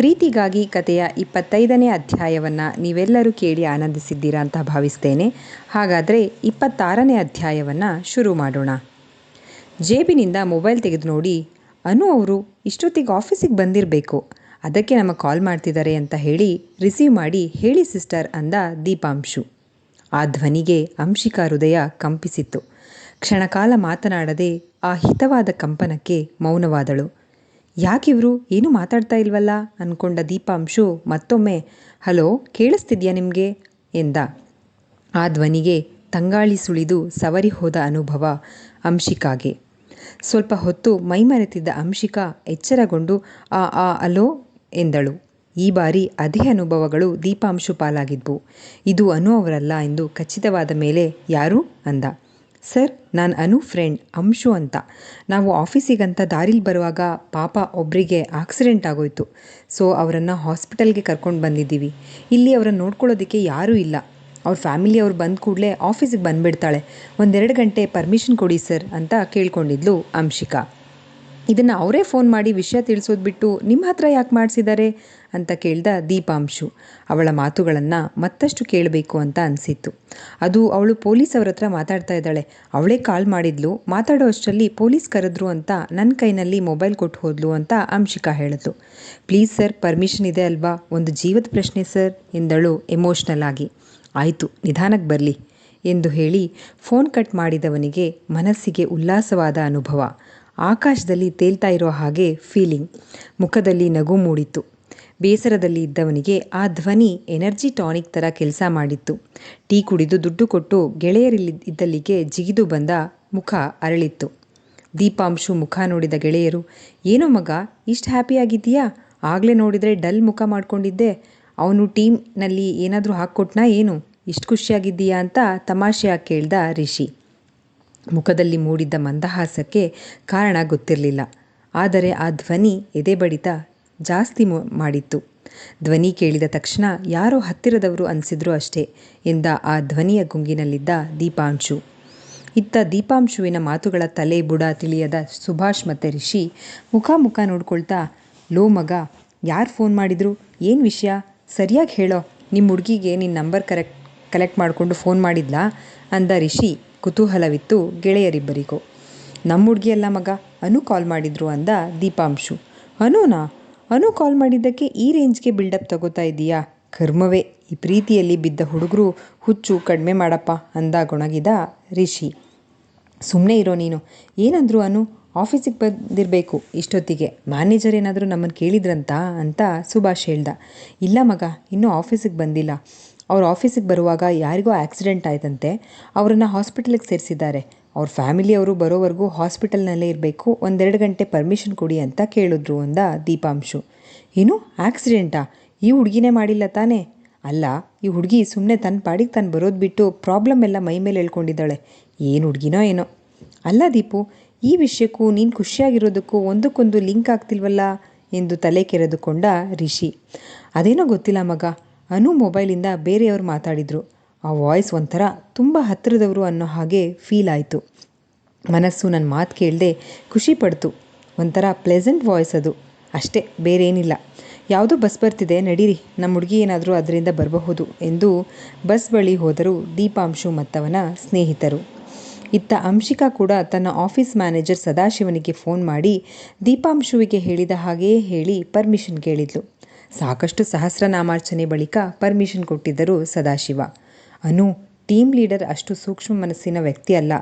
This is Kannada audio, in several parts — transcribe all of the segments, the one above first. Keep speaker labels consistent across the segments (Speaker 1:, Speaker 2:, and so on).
Speaker 1: ಪ್ರೀತಿಗಾಗಿ ಕಥೆಯ ಇಪ್ಪತ್ತೈದನೇ ಅಧ್ಯಾಯವನ್ನು ನೀವೆಲ್ಲರೂ ಕೇಳಿ ಆನಂದಿಸಿದ್ದೀರಾ ಅಂತ ಭಾವಿಸ್ತೇನೆ. ಹಾಗಾದರೆ ಇಪ್ಪತ್ತಾರನೇ ಅಧ್ಯಾಯವನ್ನು ಶುರು ಮಾಡೋಣ. ಜೇಬಿನಿಂದ ಮೊಬೈಲ್ ತೆಗೆದು ನೋಡಿ, ಅನು ಅವರು ಇಷ್ಟೊತ್ತಿಗೆ ಆಫೀಸಿಗೆ ಬಂದಿರಬೇಕು, ಅದಕ್ಕೆ ನಮಗೆ ಕಾಲ್ ಮಾಡ್ತಿದ್ದಾರೆ ಅಂತ ಹೇಳಿ ರಿಸೀವ್ ಮಾಡಿ, ಹೇಳಿ ಸಿಸ್ಟರ್ ಅಂದ ದೀಪಾಂಶು. ಆ ಧ್ವನಿಗೆ ಅಂಶಿಕಾ ಹೃದಯ ಕಂಪಿಸಿತ್ತು. ಕ್ಷಣಕಾಲ ಮಾತನಾಡದೆ ಆ ಹಿತವಾದ ಕಂಪನಕ್ಕೆ ಮೌನವಾದಳು. ಯಾಕಿವರು ಏನೂ ಮಾತಾಡ್ತಾ ಇಲ್ವಲ್ಲ ಅಂದ್ಕೊಂಡ ದೀಪಾಂಶು ಮತ್ತೊಮ್ಮೆ, ಹಲೋ, ಕೇಳಿಸ್ತಿದ್ಯಾ ನಿಮಗೆ? ಎಂದ. ಆ ಧ್ವನಿಗೆ ತಂಗಾಳಿ ಸುಳಿದು ಸವರಿ ಹೋದ ಅನುಭವ ಅಂಶಿಕಾಗೆ. ಸ್ವಲ್ಪ ಹೊತ್ತು ಮೈಮರೆತಿದ್ದ ಅಂಶಿಕಾ ಎಚ್ಚರಗೊಂಡು, ಆ ಆ, ಅಲೋ? ಎಂದಳು. ಈ ಬಾರಿ ಅದೇ ಅನುಭವಗಳು ದೀಪಾಂಶು ಪಾಲಾಗಿದ್ವು. ಇದು ಅನು ಅವರಲ್ಲ ಎಂದು ಖಚಿತವಾದ ಮೇಲೆ ಯಾರು? ಅಂದ. ಸರ್, ನಾನು ಅನು ಫ್ರೆಂಡ್, ಅಂಶು ಅಂತ. ನಾವು ಆಫೀಸಿಗಂತ ದಾರಿಲಿ ಬರುವಾಗ ಪಾಪ ಒಬ್ಬರಿಗೆ ಆಕ್ಸಿಡೆಂಟ್ ಆಗೋಯ್ತು. ಸೊ, ಅವರನ್ನು ಹಾಸ್ಪಿಟಲ್ಗೆ ಕರ್ಕೊಂಡು ಬಂದಿದ್ದೀವಿ. ಇಲ್ಲಿ ಅವರನ್ನು ನೋಡ್ಕೊಳ್ಳೋದಕ್ಕೆ ಯಾರೂ ಇಲ್ಲ. ಅವ್ರ ಫ್ಯಾಮಿಲಿ ಅವ್ರು ಬಂದ ಕೂಡಲೇ ಆಫೀಸಿಗೆ ಬಂದುಬಿಡ್ತಾಳೆ. ಒಂದೆರಡು ಗಂಟೆ ಪರ್ಮಿಷನ್ ಕೊಡಿ ಸರ್ ಅಂತ ಕೇಳ್ಕೊಂಡಿದ್ಲು ಅಂಶಿಕಾ. ಇದನ್ನು ಅವರೇ ಫೋನ್ ಮಾಡಿ ವಿಷಯ ತಿಳಿಸೋದು ಬಿಟ್ಟು ನಿಮ್ಮ ಹತ್ರ ಯಾಕೆ ಮಾಡಿಸಿದ್ದಾರೆ ಅಂತ ಕೇಳ್ದ ದೀಪಾಂಶು. ಅವಳ ಮಾತುಗಳನ್ನು ಮತ್ತಷ್ಟು ಕೇಳಬೇಕು ಅಂತ ಅನಿಸಿತ್ತು. ಅದು ಅವಳು ಪೊಲೀಸ್ ಅವ್ರ ಹತ್ರ ಮಾತಾಡ್ತಾ ಇದ್ದಾಳೆ. ಅವಳೇ ಕಾಲ್ ಮಾಡಿದ್ಲು. ಮಾತಾಡೋ ಅಷ್ಟರಲ್ಲಿ ಪೊಲೀಸ್ ಕರೆದ್ರು ಅಂತ ನನ್ನ ಕೈನಲ್ಲಿ ಮೊಬೈಲ್ ಕೊಟ್ಟು ಹೋದ್ಲು ಅಂತ ಅಂಶಿಕಾ ಹೇಳಿದ್ಲು ಪ್ಲೀಸ್ ಸರ್ ಪರ್ಮಿಷನ್ ಇದೆ ಅಲ್ವಾ? ಒಂದು ಜೀವದ ಪ್ರಶ್ನೆ ಸರ್ ಎಂದಳು ಎಮೋಷ್ನಲ್ ಆಗಿ. ಆಯಿತು ನಿಧಾನಕ್ಕೆ ಬರಲಿ, ಎಂದು ಹೇಳಿ ಫೋನ್ ಕಟ್ ಮಾಡಿದವನಿಗೆ ಮನಸ್ಸಿಗೆ ಉಲ್ಲಾಸವಾದ ಅನುಭವ. ಆಕಾಶದಲ್ಲಿ ತೇಲ್ತಾ ಇರೋ ಹಾಗೆ ಫೀಲಿಂಗ್ ಮುಖದಲ್ಲಿ ನಗು ಮೂಡಿತ್ತು. ಬೇಸರದಲ್ಲಿ ಇದ್ದವನಿಗೆ ಆ ಧ್ವನಿ ಎನರ್ಜಿ ಟಾನಿಕ್ ಥರ ಕೆಲಸ ಮಾಡಿತ್ತು. ಟೀ ಕುಡಿದು ದುಡ್ಡು ಕೊಟ್ಟು ಗೆಳೆಯರಿಲ್ಲಿ ಇದ್ದಲ್ಲಿಗೆ ಜಿಗಿದು ಬಂದ ಮುಖ ಅರಳಿತ್ತು. ದೀಪಾಂಶು ಮುಖ ನೋಡಿದ ಗೆಳೆಯರು, ಏನೋ ಮಗ, ಇಷ್ಟು ಹ್ಯಾಪಿಯಾಗಿದ್ದೀಯಾ ಆಗಲೇ ನೋಡಿದರೆ ಡಲ್ ಮುಖ ಮಾಡ್ಕೊಂಡಿದ್ದೆ. ಅವನು ಟೀಮ್ನಲ್ಲಿ ಏನಾದರೂ ಹಾಕ್ಕೊಟ್ನಾ ಏನು? ಇಷ್ಟು ಖುಷಿಯಾಗಿದ್ದೀಯಾ? ಅಂತ ತಮಾಷೆಯಾಗಿ ಕೇಳ್ದ ರಿಷಿ. ಮುಖದಲ್ಲಿ ಮೂಡಿದ್ದ ಮಂದಹಾಸಕ್ಕೆ ಕಾರಣ ಗೊತ್ತಿರಲಿಲ್ಲ. ಆದರೆ ಆ ಧ್ವನಿ ಎದೆ ಬಡಿತ ಜಾಸ್ತಿ ಮಾಡಿತ್ತು. ಧ್ವನಿ ಕೇಳಿದ ತಕ್ಷಣ ಯಾರೋ ಹತ್ತಿರದವರು ಅನಿಸಿದ್ರು ಅಷ್ಟೇ ಎಂದ ಆ ಧ್ವನಿಯ ಗುಂಗಿನಲ್ಲಿದ್ದ ದೀಪಾಂಶು. ಇತ್ತ ದೀಪಾಂಶುವಿನ ಮಾತುಗಳ ತಲೆ ಬುಡ ತಿಳಿಯದ ಸುಭಾಷ್ ಮತ್ತು ರಿಷಿ ಮುಖ ಮುಖ ನೋಡ್ಕೊಳ್ತಾ, ಲೋ ಮಗ, ಯಾರು ಫೋನ್ ಮಾಡಿದ್ರು? ಏನು ವಿಷಯ? ಸರಿಯಾಗಿ ಹೇಳೋ ನಿಮ್ಮ ಹುಡುಗಿಗೆ ನಿನ್ನ ನಂಬರ್ ಕರೆಕ್ಟ್ ಕಲೆಕ್ಟ್ ಮಾಡಿಕೊಂಡು ಫೋನ್ ಮಾಡಿದ್ಲಾ? ಅಂದ ರಿಷಿ. ಕುತೂಹಲವಿತ್ತು ಗೆಳೆಯರಿಬ್ಬರಿಗೂ. ನಮ್ಮ ಹುಡುಗಿಯಲ್ಲ ಮಗ, ಅನು ಕಾಲ್ ಮಾಡಿದ್ರು ಅಂದ ದೀಪಾಂಶು. ಅನುನಾ, ಅನು ಕಾಲ್ ಮಾಡಿದ್ದಕ್ಕೆ ಈ ರೇಂಜ್ಗೆ ಬಿಲ್ಡಪ್ ತಗೋತಾ ಇದ್ದೀಯಾ ಕರ್ಮವೇ, ಈ ಪ್ರೀತಿಯಲ್ಲಿ ಬಿದ್ದ ಹುಡುಗರು ಹುಚ್ಚು ಕಡಿಮೆ ಮಾಡಪ್ಪ ಅಂದ ಗೊಣಗಿದ ರಿಷಿ. ಸುಮ್ಮನೆ ಇರೋ ನೀನು. ಏನಂದ್ರು ಅನು ಆಫೀಸಿಗೆ ಬಂದಿರಬೇಕು ಇಷ್ಟೊತ್ತಿಗೆ. ಮ್ಯಾನೇಜರ್ ಏನಾದರೂ ನಮ್ಮನ್ನು ಕೇಳಿದ್ರಂತ? ಅಂತ ಸುಭಾಷ್ ಹೇಳ್ದ. ಇಲ್ಲ ಮಗ, ಇನ್ನೂ ಆಫೀಸಿಗೆ ಬಂದಿಲ್ಲ. ಅವ್ರ ಆಫೀಸಿಗೆ ಬರುವಾಗ ಯಾರಿಗೋ ಆಕ್ಸಿಡೆಂಟ್ ಆಯ್ತಂತೆ, ಅವರನ್ನು ಹಾಸ್ಪಿಟಲಿಗೆ ಸೇರಿಸಿದ್ದಾರೆ. ಅವ್ರ ಫ್ಯಾಮಿಲಿಯವರು ಬರೋವರೆಗೂ ಹಾಸ್ಪಿಟಲ್ನಲ್ಲೇ ಇರಬೇಕು, ಒಂದೆರಡು ಗಂಟೆ ಪರ್ಮಿಷನ್ ಕೊಡಿ ಅಂತ ಕೇಳಿದ್ರು ಅಂದ ದೀಪಾಂಶು. ಏನು, ಆಕ್ಸಿಡೆಂಟಾ? ಈ ಹುಡುಗಿನೇ ಮಾಡಿಲ್ಲ ತಾನೇ? ಅಲ್ಲ, ಈ ಹುಡುಗಿ ಸುಮ್ಮನೆ ತನ್ನ ಪಾಡಿಗೆ ತಾನು ಬರೋದು ಬಿಟ್ಟು ಪ್ರಾಬ್ಲಮ್ ಎಲ್ಲ ಮೈ ಮೇಲೆ ಹೇಳ್ಕೊಂಡಿದ್ದಾಳೆ ಏನು ಹುಡುಗಿನೋ ಏನೋ. ಅಲ್ಲ ದೀಪು, ಈ ವಿಷಯಕ್ಕೂ ನೀನು ಖುಷಿಯಾಗಿರೋದಕ್ಕೂ ಒಂದಕ್ಕೊಂದು ಲಿಂಕ್ ಆಗ್ತಿಲ್ವಲ್ಲ? ಎಂದು ತಲೆ ಕೆರೆದುಕೊಂಡ ರಿಷಿ. ಅದೇನೋ ಗೊತ್ತಿಲ್ಲ ಮಗ ಅನು ಮೊಬೈಲಿಂದ ಬೇರೆಯವರು ಮಾತಾಡಿದರು. ಆ ವಾಯ್ಸ್ ಒಂಥರ ತುಂಬ ಹತ್ತಿರದವರು ಅನ್ನೋ ಹಾಗೆ ಫೀಲ್ ಆಯಿತು. ಮನಸ್ಸು ನನ್ನ ಮಾತು ಕೇಳದೆ ಖುಷಿ ಪಡ್ತು. ಒಂಥರ ಪ್ಲೆಸೆಂಟ್ ವಾಯ್ಸ್ ಅದು. ಅಷ್ಟೇ, ಬೇರೇನಿಲ್ಲ. ಯಾವುದೋ ಬಸ್ ಬರ್ತಿದೆ, ನಡೀರಿ. ನಮ್ಮ ಹುಡುಗಿ ಏನಾದರೂ ಅದರಿಂದ ಬರಬಹುದು ಎಂದು ಬಸ್ ಬಳಿ ಹೋದರು ದೀಪಾಂಶು ಮತ್ತವನ ಸ್ನೇಹಿತರು. ಇತ್ತ ಅಂಶಿಕಾ ಕೂಡ ತನ್ನ ಆಫೀಸ್ ಮ್ಯಾನೇಜರ್ ಸದಾಶಿವನಿಗೆ ಫೋನ್ ಮಾಡಿ ದೀಪಾಂಶುವಿಗೆ ಹೇಳಿದ ಹಾಗೆಯೇ ಹೇಳಿ ಪರ್ಮಿಷನ್ ಕೇಳಿದ್ಲು. ಸಾಕಷ್ಟು ಸಹಸ್ರನಾಮಾರ್ಚನೆ ಬಳಿಕ ಪರ್ಮಿಷನ್ ಕೊಟ್ಟಿದ್ದರು ಸದಾಶಿವ. ಅನು, ಟೀಮ್ ಲೀಡರ್ ಅಷ್ಟು ಸೂಕ್ಷ್ಮ ಮನಸ್ಸಿನ ವ್ಯಕ್ತಿ ಅಲ್ಲ,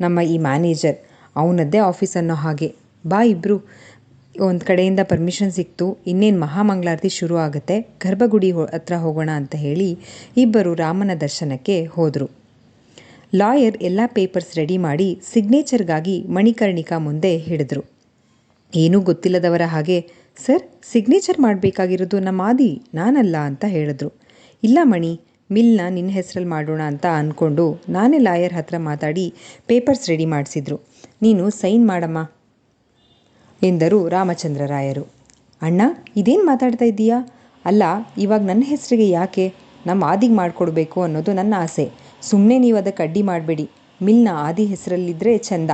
Speaker 1: ನಮ್ಮ ಈ ಮ್ಯಾನೇಜರ್. ಅವನದ್ದೇ ಆಫೀಸ್ ಅನ್ನೋ ಹಾಗೆ. ಬಾ ಇಬ್ಬರು ಒಂದು ಕಡೆಯಿಂದ ಪರ್ಮಿಷನ್ ಸಿಕ್ತು, ಇನ್ನೇನು ಮಹಾಮಂಗಳಾರತಿ ಶುರು ಆಗುತ್ತೆ, ಗರ್ಭಗುಡಿ ಹತ್ರ ಹೋಗೋಣ ಅಂತ ಹೇಳಿ ಇಬ್ಬರು ರಾಮನ ದರ್ಶನಕ್ಕೆ ಹೋದರು. ಲಾಯರ್ ಎಲ್ಲ ಪೇಪರ್ಸ್ ರೆಡಿ ಮಾಡಿ ಸಿಗ್ನೇಚರ್ಗಾಗಿ ಮಣಿಕರ್ಣಿಕಾ ಮುಂದೆ ಹಿಡಿದ್ರು. ಏನೂ ಗೊತ್ತಿಲ್ಲದವರ ಹಾಗೆ ಸರ್, ಸಿಗ್ನೇಚರ್ ಮಾಡಬೇಕಾಗಿರೋದು ನಮ್ಮ ಆದಿ, ನಾನಲ್ಲ ಅಂತ ಹೇಳಿದ್ರು. ಇಲ್ಲ ಮಣಿ, ಮಿಲ್ನ ನಿನ್ನ ಹೆಸರಲ್ಲಿ ಮಾಡೋಣ ಅಂತ ಅಂದ್ಕೊಂಡು ನಾನೇ ಲಾಯರ್ ಹತ್ರ ಮಾತಾಡಿ ಪೇಪರ್ಸ್ ರೆಡಿ ಮಾಡಿಸಿದ್ರು. ನೀನು ಸೈನ್ ಮಾಡಮ್ಮ ಎಂದರು ರಾಮಚಂದ್ರ ರಾಯರು ಅಣ್ಣ, ಇದೇನು ಮಾತಾಡ್ತಾ ಇದ್ದೀಯಾ? ಅಲ್ಲ, ಇವಾಗ ನನ್ನ ಹೆಸರಿಗೆ ಯಾಕೆ? ನಮ್ಮ ಆದಿಗೆ ಮಾಡಿಕೊಡ್ಬೇಕು ಅನ್ನೋದು ನನ್ನ ಆಸೆ. ಸುಮ್ಮನೆ ನೀವು ಅದಕ್ಕೆ ಅಡ್ಡಿ ಮಾಡಬೇಡಿ. ಮಿಲ್ನ ಆದಿ ಹೆಸರಲ್ಲಿದ್ದರೆ ಚಂದ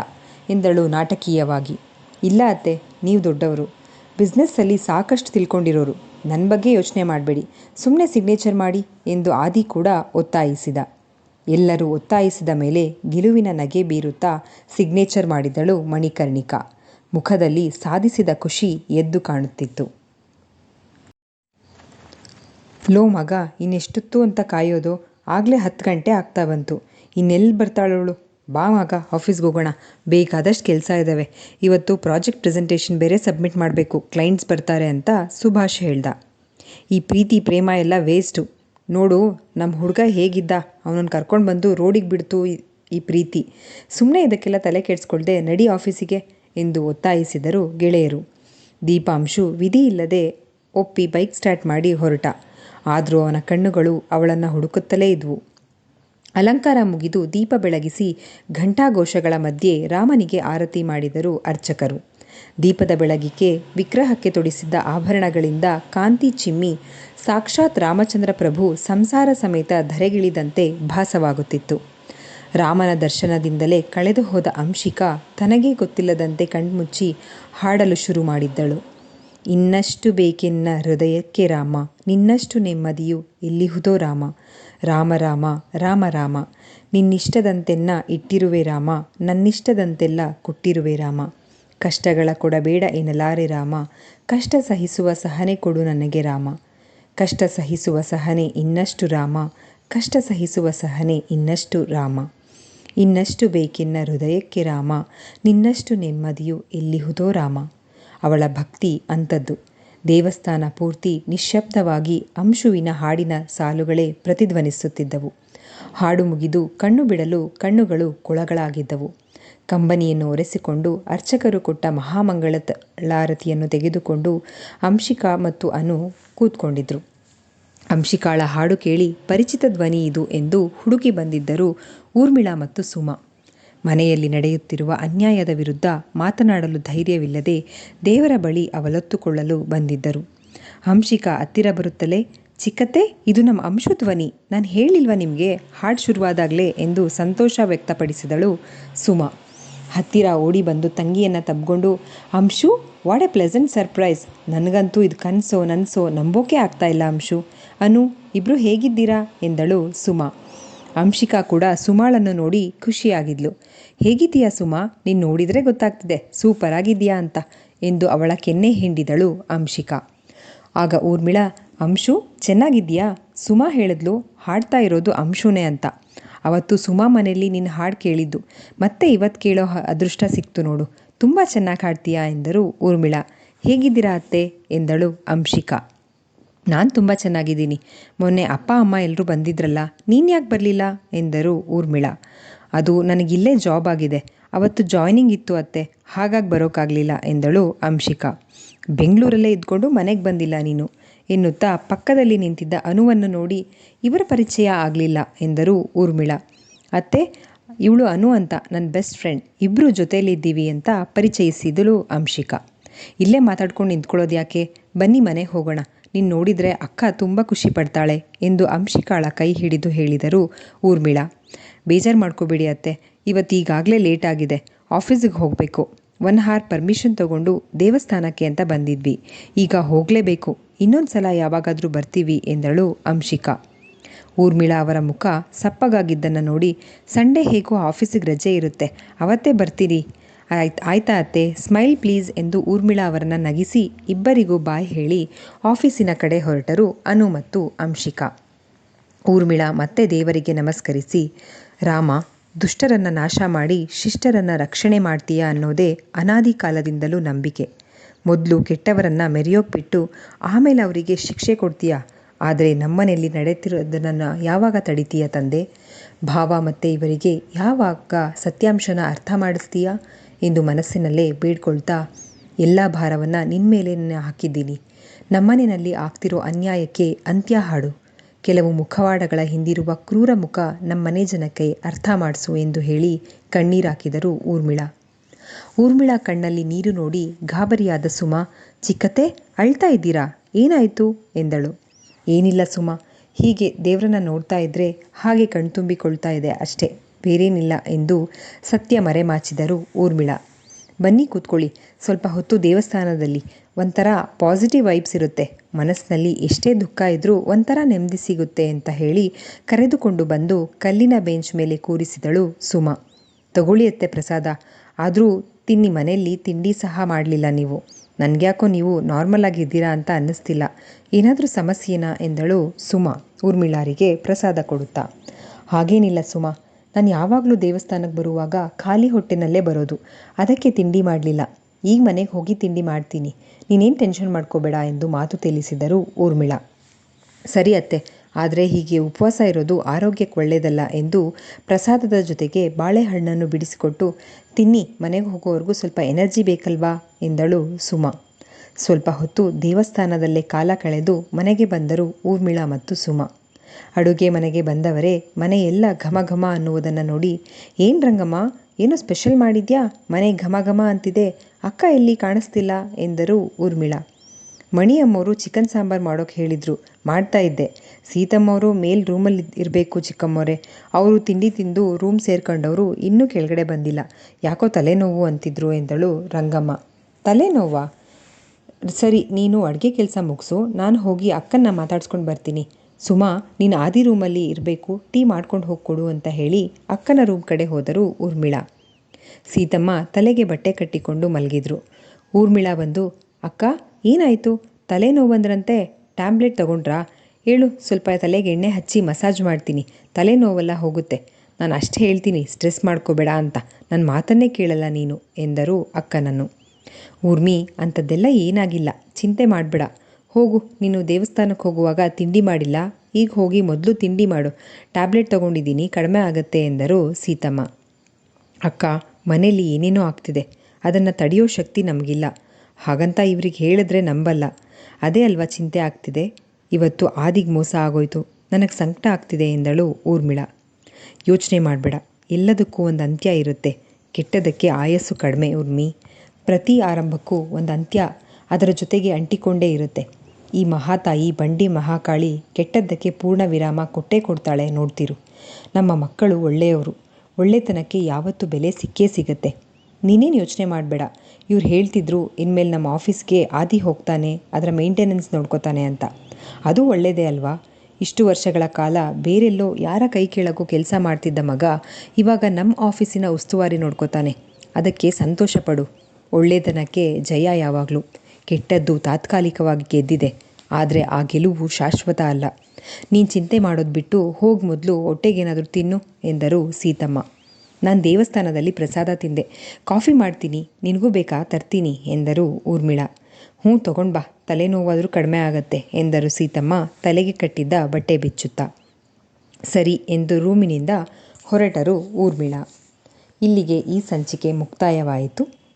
Speaker 1: ಎಂದಳು ನಾಟಕೀಯವಾಗಿ. ಇಲ್ಲ ಅತ್ತೆ, ನೀವು ದೊಡ್ಡವರು. ಬಿಸ್ನೆಸ್ಸಲ್ಲಿ ಸಾಕಷ್ಟು ತಿಳ್ಕೊಂಡಿರೋರು. ನನ್ನ ಬಗ್ಗೆ ಯೋಚನೆ ಮಾಡಬೇಡಿ. ಸುಮ್ಮನೆ ಸಿಗ್ನೇಚರ್ ಮಾಡಿ ಎಂದು ಆದಿ ಕೂಡ ಒತ್ತಾಯಿಸಿದ. ಎಲ್ಲರೂ ಒತ್ತಾಯಿಸಿದ ಮೇಲೆ ಗೆಲುವಿನ ನಗೆ ಬೀರುತ್ತಾ ಸಿಗ್ನೇಚರ್ ಮಾಡಿದಳು ಮಣಿಕರ್ಣಿಕಾ. ಮುಖದಲ್ಲಿ ಸಾಧಿಸಿದ ಖುಷಿ ಎದ್ದು ಕಾಣುತ್ತಿತ್ತು. ಲೋ ಮಗ, ಇನ್ನೆಷ್ಟೊತ್ತು ಅಂತ ಕಾಯೋದು? ಆಗಲೇ ಹತ್ತು ಗಂಟೆ ಆಗ್ತಾ ಬಂತು. ಇನ್ನೆಲ್ಲಿ ಬರ್ತಾಳವಳು ಬಾ ಮಗ ಆಫೀಸ್ಗೆ ಹೋಗೋಣ. ಬೇಕಾದಷ್ಟು ಕೆಲಸ ಇದ್ದಾವೆ ಇವತ್ತು ಪ್ರಾಜೆಕ್ಟ್ ಪ್ರೆಸೆಂಟೇಷನ್ ಬೇರೆ ಸಬ್ಮಿಟ್ ಮಾಡಬೇಕು. ಕ್ಲೈಂಟ್ಸ್ ಬರ್ತಾರೆ ಅಂತ ಸುಭಾಷ್ ಹೇಳ್ದ. ಈ ಪ್ರೀತಿ, ಪ್ರೇಮ ಎಲ್ಲ ವೇಸ್ಟು ನೋಡು ನಮ್ಮ ಹುಡುಗ ಹೇಗಿದ್ದ? ಅವನನ್ನು ಕರ್ಕೊಂಡು ಬಂದು ರೋಡಿಗೆ ಬಿಡ್ತು ಈ- ಪ್ರೀತಿ. ಸುಮ್ಮನೆ ಇದಕ್ಕೆಲ್ಲ ತಲೆ ಕೆಡಿಸ್ಕೊಳ್ದೆ ನಡಿ ಆಫೀಸಿಗೆ ಎಂದು ಒತ್ತಾಯಿಸಿದರು ಗೆಳೆಯರು. ದೀಪಾಂಶು ವಿಧಿ ಇಲ್ಲದೆ ಒಪ್ಪಿ ಬೈಕ್ ಸ್ಟಾರ್ಟ್ ಮಾಡಿ ಹೊರಟ. ಆದರೂ ಅವನ ಕಣ್ಣುಗಳು ಅವಳನ್ನು ಹುಡುಕುತ್ತಲೇ ಇದ್ವು. ಅಲಂಕಾರ ಮುಗಿದು ದೀಪ ಬೆಳಗಿಸಿ ಘಂಟಾಘೋಷಗಳ ಮಧ್ಯೆ ರಾಮನಿಗೆ ಆರತಿ ಮಾಡಿದರು ಅರ್ಚಕರು. ದೀಪದ ಬೆಳಗಿಕೆ ವಿಗ್ರಹಕ್ಕೆ ತೊಡಿಸಿದ್ದ ಆಭರಣಗಳಿಂದ ಕಾಂತಿ ಚಿಮ್ಮಿ ಸಾಕ್ಷಾತ್ ರಾಮಚಂದ್ರ ಪ್ರಭು ಸಂಸಾರ ಸಮೇತ ಧರೆಗಿಳಿದಂತೆ ಭಾಸವಾಗುತ್ತಿತ್ತು. ರಾಮನ ದರ್ಶನದಿಂದಲೇ ಕಳೆದು ಹೋದ ಅಂಶಿಕಾ ತನಗೇ ಗೊತ್ತಿಲ್ಲದಂತೆ ಕಣ್ಮುಚ್ಚಿ ಹಾಡಲು ಶುರು ಮಾಡಿದ್ದಳು. ಇನ್ನಷ್ಟು ಬೇಕೆನ್ನ ಹೃದಯಕ್ಕೆ ರಾಮ, ನಿನ್ನಷ್ಟು ನೆಮ್ಮದಿಯು ಎಲ್ಲಿಹುದೋ ರಾಮ. ರಾಮ ರಾಮ ರಾಮ ರಾಮ, ನಿನ್ನಿಷ್ಟದಂತೆನ್ನ ಇಟ್ಟಿರುವೆ ರಾಮ, ನನ್ನಿಷ್ಟದಂತೆಲ್ಲ ಕೊಟ್ಟಿರುವೆ ರಾಮ. ಕಷ್ಟಗಳ ಕೊಡಬೇಡ ಎನ್ನಲಾರೆ ರಾಮ, ಕಷ್ಟ ಸಹಿಸುವ ಸಹನೆ ಕೊಡು ನನಗೆ ರಾಮ. ಕಷ್ಟ ಸಹಿಸುವ ಸಹನೆ ಇನ್ನಷ್ಟು ರಾಮ, ಕಷ್ಟ ಸಹಿಸುವ ಸಹನೆ ಇನ್ನಷ್ಟು ರಾಮ. ಇನ್ನಷ್ಟು ಬೇಕೆನ್ನ ಹೃದಯಕ್ಕೆ ರಾಮ, ನಿನ್ನಷ್ಟು ನೆಮ್ಮದಿಯು ಎಲ್ಲಿಹುದೋ ರಾಮ. ಅವಳ ಭಕ್ತಿ ಅಂಥದ್ದು. ದೇವಸ್ಥಾನ ಪೂರ್ತಿ ನಿಶ್ಶಬ್ದವಾಗಿ ಅಂಶುವಿನ ಹಾಡಿನ ಸಾಲುಗಳೇ ಪ್ರತಿಧ್ವನಿಸುತ್ತಿದ್ದವು. ಹಾಡು ಮುಗಿದು ಕಣ್ಣು ಬಿಡಲು ಕಣ್ಣುಗಳು ಕೊಳಗಳಾಗಿದ್ದವು. ಕಂಬನಿಯನ್ನು ಒರೆಸಿಕೊಂಡು ಅರ್ಚಕರು ಕೊಟ್ಟ ಮಹಾಮಂಗಳಾರತಿಯನ್ನು ತೆಗೆದುಕೊಂಡು ಅಂಶಿಕಾ ಮತ್ತು ಅನು ಕೂತ್ಕೊಂಡಿದ್ರು. ಅಂಶಿಕಾಳ ಹಾಡು ಕೇಳಿ ಪರಿಚಿತ ಧ್ವನಿ ಇದು ಎಂದು ಹುಡುಕಿ ಬಂದಿದ್ದರು ಊರ್ಮಿಳಾ ಮತ್ತು ಸುಮಾ. ಮನೆಯಲ್ಲಿ ನಡೆಯುತ್ತಿರುವ ಅನ್ಯಾಯದ ವಿರುದ್ಧ ಮಾತನಾಡಲು ಧೈರ್ಯವಿಲ್ಲದೆ ದೇವರ ಬಳಿ ಅವಲತ್ತುಕೊಳ್ಳಲು ಬಂದಿದ್ದರು. ಹಂಶಿಕಾ ಹತ್ತಿರ ಬರುತ್ತಲೇ, ಚಿಕ್ಕತ್ತೆ, ಇದು ನಮ್ಮ ಅಂಶು ಧ್ವನಿ ನಾನು ಹೇಳಿಲ್ವ ನಿಮಗೆ? ಹಾಡು ಶುರುವಾದಾಗಲೇ ಎಂದು ಸಂತೋಷ ವ್ಯಕ್ತಪಡಿಸಿದಳು ಸುಮಾ. ಹತ್ತಿರ ಓಡಿ ಬಂದು ತಂಗಿಯನ್ನು ತಬ್ಕೊಂಡು Anshu what a pleasant surprise ನನಗಂತೂ ಇದು ಕನಸೋ, ನನಸೋ, ನಂಬೋಕೆ ಆಗ್ತಾ ಇಲ್ಲ ಅಂಶು ಅನು ಇಬ್ಬರು ಹೇಗಿದ್ದೀರಾ? ಎಂದಳು ಸುಮಾ. ಅಂಶಿಕಾ ಕೂಡ ಸುಮಾಳನ್ನು ನೋಡಿ ಖುಷಿಯಾಗಿದ್ಲು. ಹೇಗಿದ್ದೀಯಾ ಸುಮಾ? ನೀನು ನೋಡಿದರೆ ಗೊತ್ತಾಗ್ತಿದೆ. ಸೂಪರ್ ಆಗಿದೆಯಾ ಅಂತ ಎಂದು ಅವಳ ಕೆನ್ನೆ ಹಿಂಡಿದಳು ಅಂಶಿಕಾ ಆಗ ಊರ್ಮಿಳಾ ಅಂಶು ಚೆನ್ನಾಗಿದ್ದೀಯಾ? ಸುಮಾ ಹೇಳಿದ್ಲು, ಹಾಡ್ತಾ ಇರೋದು ಅಂಶುನೇ ಅಂತ. ಅವತ್ತು ಸುಮಾ ಮನೆಯಲ್ಲಿ ನಿನ್ನ ಹಾಡು ಕೇಳಿದ್ದು. ಮತ್ತೆ ಇವತ್ತು ಕೇಳೋ ಅದೃಷ್ಟ ಸಿಕ್ತು ನೋಡು. ತುಂಬ ಚೆನ್ನಾಗಿ ಹಾಡ್ತೀಯಾ? ಎಂದರು ಊರ್ಮಿಳಾ. ಹೇಗಿದ್ದೀರಾ ಅತ್ತೆ? ಎಂದಳು ಅಂಶಿಕಾ ನಾನು ತುಂಬ ಚೆನ್ನಾಗಿದ್ದೀನಿ. ಮೊನ್ನೆ ಅಪ್ಪ, ಅಮ್ಮ ಎಲ್ಲರೂ ಬಂದಿದ್ರಲ್ಲ, ನೀನು ಯಾಕೆ ಬರಲಿಲ್ಲ? ಎಂದರು ಊರ್ಮಿಳಾ. ಅದು ನನಗಿಲ್ಲೇ ಜಾಬ್ ಆಗಿದೆ. ಅವತ್ತು ಜಾಯ್ನಿಂಗ್ ಇತ್ತು ಅತ್ತೆ. ಹಾಗಾಗಿ ಬರೋಕ್ಕಾಗಲಿಲ್ಲ ಎಂದಳು ಅಂಶಿಕಾ. ಬೆಂಗಳೂರಲ್ಲೇ ಇದ್ಕೊಂಡು ಮನೆಗೆ ಬಂದಿಲ್ಲ ನೀನು, ಎನ್ನುತ್ತಾ ಪಕ್ಕದಲ್ಲಿ ನಿಂತಿದ್ದ ಅನುವನ್ನು ನೋಡಿ, ಇವರ ಪರಿಚಯ ಆಗಲಿಲ್ಲ, ಎಂದರು ಊರ್ಮಿಳಾ. ಅತ್ತೆ, ಇವಳು ಅನು ಅಂತ ನನ್ನ ಬೆಸ್ಟ್ ಫ್ರೆಂಡ್. ಇಬ್ಬರು ಜೊತೆಯಲ್ಲಿದ್ದೀವಿ ಅಂತ ಪರಿಚಯಿಸಿದಳು ಅಂಶಿಕಾ. ಇಲ್ಲೇ ಮಾತಾಡ್ಕೊಂಡು ನಿಂತ್ಕೊಳ್ಳೋದು ಯಾಕೆ ಬನ್ನಿ ಮನೆಗೆ ಹೋಗೋಣ. ನೀನು ನೋಡಿದರೆ ಅಕ್ಕ ತುಂಬ ಖುಷಿ ಪಡ್ತಾಳೆ ಎಂದು ಅಂಶಿಕಾಳ ಕೈ ಹಿಡಿದು ಹೇಳಿದರು ಊರ್ಮಿಳ. ಬೇಜಾರು ಮಾಡ್ಕೋಬೇಡಿ ಅತ್ತೆ, ಇವತ್ತು ಈಗಾಗಲೇ ಲೇಟ್ ಆಗಿದೆ. ಆಫೀಸಿಗೆ ಹೋಗಬೇಕು. ಒನ್ ಹಾರ್ ಪರ್ಮಿಷನ್ ತಗೊಂಡು ದೇವಸ್ಥಾನಕ್ಕೆ ಅಂತ ಬಂದಿದ್ವಿ. ಈಗ ಹೋಗಲೇಬೇಕು. ಇನ್ನೊಂದು ಸಲ ಯಾವಾಗಾದರೂ ಬರ್ತೀವಿ ಎಂದಳು ಅಂಶಿಕಾ. ಊರ್ಮಿಳಾ ಅವರ ಮುಖ ಸಪ್ಪಗಾಗಿದ್ದನ್ನು ನೋಡಿ ಸಂಡೇ ಹೇಗೋ ಆಫೀಸಿಗೆ ರಜೆ ಇರುತ್ತೆ, ಅವತ್ತೇ ಬರ್ತೀರಿ ಆಯ್ತು, ಆಯ್ತಾ ಅತ್ತೆ? ಸ್ಮೈಲ್ ಪ್ಲೀಸ್ ಎಂದು ಊರ್ಮಿಳಾ ಅವರನ್ನು ನಗಿಸಿ ಇಬ್ಬರಿಗೂ ಬಾಯ್ ಹೇಳಿ ಆಫೀಸಿನ ಕಡೆ ಹೊರಟರು ಅನು ಮತ್ತು ಅಂಶಿಕಾ. ಊರ್ಮಿಳಾ ಮತ್ತೆ ದೇವರಿಗೆ ನಮಸ್ಕರಿಸಿ, ರಾಮ, ದುಷ್ಟರನ್ನು ನಾಶ ಮಾಡಿ ಶಿಷ್ಟರನ್ನು ರಕ್ಷಣೆ ಮಾಡ್ತೀಯಾ ಅನ್ನೋದೇ ಅನಾದಿ ಕಾಲದಿಂದಲೂ ನಂಬಿಕೆ. ಮೊದಲು ಕೆಟ್ಟವರನ್ನು ಮೆರೆಯೋಕೆ ಬಿಟ್ಟು ಆಮೇಲೆ ಅವರಿಗೆ ಶಿಕ್ಷೆ ಕೊಡ್ತೀಯಾ? ಆದರೆ ನಮ್ಮನೆಯಲ್ಲಿ ನಡೆತಿರೋದನ್ನು ಯಾವಾಗ ತಡಿತೀಯ ತಂದೆ? ಭಾವ ಮತ್ತು ಇವರಿಗೆ ಯಾವಾಗ ಸತ್ಯಾಂಶನ ಅರ್ಥ ಮಾಡಿಸ್ತೀಯಾ? ಎಂದು ಮನಸ್ಸಿನಲ್ಲೇ ಬೇಡ್ಕೊಳ್ತಾ ಎಲ್ಲ ಭಾರವನ್ನು ನಿನ್ನ ಮೇಲೆ ಹಾಕಿದ್ದೀನಿ. ನಮ್ಮನೆಯಲ್ಲಿ ಆಗ್ತಿರೋ ಅನ್ಯಾಯಕ್ಕೆ ಅಂತ್ಯ ಹಾಡು. ಕೆಲವು ಮುಖವಾಡಗಳ ಹಿಂದಿರುವ ಕ್ರೂರ ಮುಖ ನಮ್ಮನೆ ಜನಕ್ಕೆ ಅರ್ಥ ಮಾಡಿಸು ಎಂದು ಹೇಳಿ ಕಣ್ಣೀರಾಕಿದರು ಊರ್ಮಿಳಾ. ಊರ್ಮಿಳಾ ಕಣ್ಣಲ್ಲಿ ನೀರು ನೋಡಿ ಗಾಬರಿಯಾದ ಸುಮ, ಚಿಕ್ಕತೆ, ಅಳ್ತಾ ಇದ್ದೀರಾ? ಏನಾಯಿತು? ಎಂದಳು. ಏನಿಲ್ಲ ಸುಮಾ, ಹೀಗೆ ದೇವರನ್ನ ನೋಡ್ತಾ ಇದ್ರೆ ಹಾಗೆ ಕಣ್ತುಂಬಿಕೊಳ್ತಾ ಇದೆ ಅಷ್ಟೇ. ಬೇರೇನಿಲ್ಲ ಎಂದು ಸತ್ಯ ಮರೆಮಾಚಿದರು ಊರ್ಮಿಳಾ. ಬನ್ನಿ ಕೂತ್ಕೊಳ್ಳಿ. ಸ್ವಲ್ಪ ಹೊತ್ತು ದೇವಸ್ಥಾನದಲ್ಲಿ ಒಂಥರ ಪಾಸಿಟಿವ್ ವೈಬ್ಸ್ ಇರುತ್ತೆ. ಮನಸ್ಸಿನಲ್ಲಿ ಎಷ್ಟೇ ದುಃಖ ಇದ್ದರೂ ಒಂಥರ ನೆಮ್ಮದಿ ಸಿಗುತ್ತೆ ಅಂತ ಹೇಳಿ ಕರೆದುಕೊಂಡು ಬಂದು ಕಲ್ಲಿನ ಬೆಂಚ್ ಮೇಲೆ ಕೂರಿಸಿದಳು ಸುಮಾ. ತಗೊಳ್ಳಿ ಅತ್ತೆ ಪ್ರಸಾದ. ಆದರೂ ತಿನ್ನಿ ಮನೆಯಲ್ಲಿ ತಿಂಡಿ ಸಹ ಮಾಡಲಿಲ್ಲ ನೀವು. ನನಗ್ಯಾಕೋ ನೀವು ನಾರ್ಮಲ್ ಆಗಿದ್ದೀರಾ ಅಂತ ಅನ್ನಿಸ್ತಿಲ್ಲ. ಏನಾದರೂ ಸಮಸ್ಯೆನಾ ಎಂದಳು ಸುಮಾ. ಊರ್ಮಿಳಾರಿಗೆ ಪ್ರಸಾದ ಕೊಡುತ್ತಾ. ಹಾಗೇನಿಲ್ಲ ಸುಮಾ. ನಾನು ಯಾವಾಗಲೂ ದೇವಸ್ಥಾನಕ್ಕೆ ಬರುವಾಗ ಖಾಲಿ ಹೊಟ್ಟೆನಲ್ಲೇ ಬರೋದು. ಅದಕ್ಕೆ ತಿಂಡಿ ಮಾಡಲಿಲ್ಲ. ಈಗ ಮನೆಗೆ ಹೋಗಿ ತಿಂಡಿ ಮಾಡ್ತೀನಿ. ನೀನೇನು ಟೆನ್ಷನ್ ಮಾಡ್ಕೋಬೇಡ ಎಂದು ಮಾತು ತಿಳಿಸಿದರು ಊರ್ಮಿಳಾ. ಸರಿ ಅತ್ತೆ, ಆದರೆ ಹೀಗೆ ಉಪವಾಸ ಇರೋದು ಆರೋಗ್ಯಕ್ಕೆ ಒಳ್ಳೆಯದಲ್ಲ ಎಂದು ಪ್ರಸಾದದ ಜೊತೆಗೆ ಬಾಳೆಹಣ್ಣನ್ನು ಬಿಡಿಸಿಕೊಟ್ಟು, ತಿನ್ನಿ, ಮನೆಗೆ ಹೋಗೋವರೆಗೂ ಸ್ವಲ್ಪ ಎನರ್ಜಿ ಬೇಕಲ್ವಾ ಎಂದಳು ಸುಮಾ. ಸ್ವಲ್ಪ ಹೊತ್ತು ದೇವಸ್ಥಾನದಲ್ಲೇ ಕಾಲ ಕಳೆದು ಮನೆಗೆ ಬಂದರು ಊರ್ಮಿಳಾ ಮತ್ತು ಸುಮಾ. ಅಡುಗೆ ಮನೆಗೆ ಬಂದವರೇ ಮನೆಯೆಲ್ಲ ಘಮ ಘಮ ಅನ್ನುವುದನ್ನು ನೋಡಿ, ಏನು ರಂಗಮ್ಮ, ಏನೋ ಸ್ಪೆಷಲ್ ಮಾಡಿದ್ಯಾ? ಮನೆ ಘಮ ಘಮ ಅಂತಿದೆ, ಅಕ್ಕ ಎಲ್ಲಿ ಕಾಣಿಸ್ತಿಲ್ಲ? ಎಂದರು ಊರ್ಮಿಳಾ. ಮಣಿಯಮ್ಮವರು ಚಿಕನ್ ಸಾಂಬಾರು ಮಾಡೋಕೆ ಹೇಳಿದರು, ಮಾಡ್ತಾ ಇದ್ದೆ. ಸೀತಮ್ಮವರು ಮೇಲ್ ರೂಮಲ್ಲಿ ಇರಬೇಕು ಚಿಕ್ಕಮ್ಮವರೇ. ಅವರು ತಿಂಡಿ ತಿಂದು ರೂಮ್ ಸೇರ್ಕೊಂಡವರು ಇನ್ನೂ ಕೆಳಗಡೆ ಬಂದಿಲ್ಲ. ಯಾಕೋ ತಲೆನೋವು ಅಂತಿದ್ರು ಎಂದಳು ರಂಗಮ್ಮ. ತಲೆನೋವಾ? ಸರಿ, ನೀನು ಅಡುಗೆ ಕೆಲಸ ಮುಗಿಸು. ನಾನು ಹೋಗಿ ಅಕ್ಕನ್ನ ಮಾತಾಡ್ಸ್ಕೊಂಡು ಬರ್ತೀನಿ. ಸುಮಾ, ನೀನು ಆದಿ ರೂಮಲ್ಲಿ ಇರಬೇಕು, ಟೀ ಮಾಡ್ಕೊಂಡು ಹೋಗಿ ಕೊಡು ಅಂತ ಹೇಳಿ ಅಕ್ಕನ ರೂಮ್ ಕಡೆ ಹೋದರು ಊರ್ಮಿಳಾ. ಸೀತಮ್ಮ ತಲೆಗೆ ಬಟ್ಟೆ ಕಟ್ಟಿಕೊಂಡು ಮಲಗಿದ್ರು. ಊರ್ಮಿಳಾ ಬಂದು, ಅಕ್ಕ, ಏನಾಯಿತು? ತಲೆನೋವಂದ್ರಂತೆ? ಟ್ಯಾಬ್ಲೆಟ್ ತಗೊಂಡ್ರಾ? ಹೇಳು, ಸ್ವಲ್ಪ ತಲೆಗೆ ಎಣ್ಣೆ ಹಚ್ಚಿ ಮಸಾಜ್ ಮಾಡ್ತೀನಿ. ತಲೆನೋವೆಲ್ಲ ಹೋಗುತ್ತೆ. ನಾನು ಅಷ್ಟೇ ಹೇಳ್ತೀನಿ, ಸ್ಟ್ರೆಸ್ ಮಾಡ್ಕೋಬೇಡ ಅಂತ. ನನ್ನ ಮಾತನ್ನೇ ಕೇಳಲ್ಲ ನೀನು, ಎಂದರು ಅಕ್ಕನನ್ನು. ಊರ್ಮಿ, ಅಂಥದ್ದೆಲ್ಲ ಏನಾಗಿಲ್ಲ. ಚಿಂತೆ ಮಾಡಬೇಡ. ಹೋಗು, ನೀನು ದೇವಸ್ಥಾನಕ್ಕೆ ಹೋಗುವಾಗ ತಿಂಡಿ ಮಾಡಿಲ್ಲ. ಈಗ ಹೋಗಿ ಮೊದಲು ತಿಂಡಿ ಮಾಡು. ಟ್ಯಾಬ್ಲೆಟ್ ತಗೊಂಡಿದ್ದೀನಿ, ಕಡಿಮೆ ಆಗುತ್ತೆ ಎಂದರು ಸೀತಮ್ಮ. ಅಕ್ಕ, ಮನೇಲಿ ಏನೇನೋ ಆಗ್ತಿದೆ. ಅದನ್ನು ತಡೆಯೋ ಶಕ್ತಿ ನಮಗಿಲ್ಲ. ಹಾಗಂತ ಇವ್ರಿಗೆ ಹೇಳಿದ್ರೆ ನಂಬಲ್ಲ. ಅದೇ ಅಲ್ವಾ ಚಿಂತೆ ಆಗ್ತಿದೆ? ಇವತ್ತು ಆದಿಗೆ ಮೋಸ ಆಗೋಯ್ತು. ನನಗೆ ಸಂಕಟ ಆಗ್ತಿದೆ ಎಂದಳು ಊರ್ಮಿಳ. ಯೋಚನೆ ಮಾಡಬೇಡ. ಎಲ್ಲದಕ್ಕೂ ಒಂದು ಅಂತ್ಯ ಇರುತ್ತೆ. ಕೆಟ್ಟದಕ್ಕೆ ಆಯಸ್ಸು ಕಡಿಮೆ ಊರ್ಮಿ. ಪ್ರತಿ ಆರಂಭಕ್ಕೂ ಒಂದು ಅಂತ್ಯ ಅದರ ಜೊತೆಗೆ ಅಂಟಿಕೊಂಡೇ ಇರುತ್ತೆ. ಈ ಮಹಾತಾಯಿ ಬಂಡಿ ಮಹಾಕಾಳಿ ಕೆಟ್ಟದ್ದಕ್ಕೆ ಪೂರ್ಣ ವಿರಾಮ ಕೊಟ್ಟೇ ಕೊಡ್ತಾಳೆ ನೋಡ್ತಿರು. ನಮ್ಮ ಮಕ್ಕಳು ಒಳ್ಳೆಯವರು. ಒಳ್ಳೆತನಕ್ಕೆ ಯಾವತ್ತೂ ಬೆಲೆ ಸಿಕ್ಕೇ ಸಿಗತ್ತೆ. ನೀನೇನು ಯೋಚನೆ ಮಾಡಬೇಡ. ಇವ್ರು ಹೇಳ್ತಿದ್ರು, ಇನ್ಮೇಲೆ ನಮ್ಮ ಆಫೀಸ್ಗೆ ಆದಿ ಹೋಗ್ತಾನೆ, ಅದರ ಮೇಂಟೆನೆನ್ಸ್ ನೋಡ್ಕೋತಾನೆ ಅಂತ. ಅದು ಒಳ್ಳೆಯದೇ ಅಲ್ವಾ? ಇಷ್ಟು ವರ್ಷಗಳ ಕಾಲ ಬೇರೆಲ್ಲೋ ಯಾರ ಕೈ ಕೆಳಗೂ ಕೆಲಸ ಮಾಡ್ತಿದ್ದ ಮಗ ಇವಾಗ ನಮ್ಮ ಆಫೀಸಿನ ಉಸ್ತುವಾರಿ ನೋಡ್ಕೋತಾನೆ. ಅದಕ್ಕೆ ಸಂತೋಷಪಡು ಒಳ್ಳೆತನಕ್ಕೆ ಜಯ ಯಾವಾಗಲೂ. ಕೆಟ್ಟದ್ದು ತಾತ್ಕಾಲಿಕವಾಗಿ ಗೆದ್ದಿದೆ. ಆದರೆ ಆ ಗೆಲುವು ಶಾಶ್ವತ ಅಲ್ಲ. ನೀನು ಚಿಂತೆ ಮಾಡೋದು ಬಿಟ್ಟು ಹೋಗಿ ಮೊದಲು ಹೊಟ್ಟೆಗೇನಾದರೂ ತಿನ್ನು ಎಂದರು ಸೀತಮ್ಮ. ನಾನು ದೇವಸ್ಥಾನದಲ್ಲಿ ಪ್ರಸಾದ ತಿಂದೆ. ಕಾಫಿ ಮಾಡ್ತೀನಿ, ನಿನಗೂ ಬೇಕಾ ತರ್ತೀನಿ ಎಂದರು ಊರ್ಮಿಳಾ. ಹ್ಞೂ ತಗೊಂಡ್ಬಾ ತಲೆನೋವಾದರೂ ಕಡಿಮೆ ಆಗತ್ತೆ ಎಂದರು ಸೀತಮ್ಮ ತಲೆಗೆ ಕಟ್ಟಿದ್ದ ಬಟ್ಟೆ ಬಿಚ್ಚುತ್ತಾ. ಸರಿ ಎಂದು ರೂಮಿನಿಂದ ಹೊರಟರು ಊರ್ಮಿಳಾ. ಇಲ್ಲಿಗೆ ಈ ಸಂಚಿಕೆ ಮುಕ್ತಾಯವಾಯಿತು.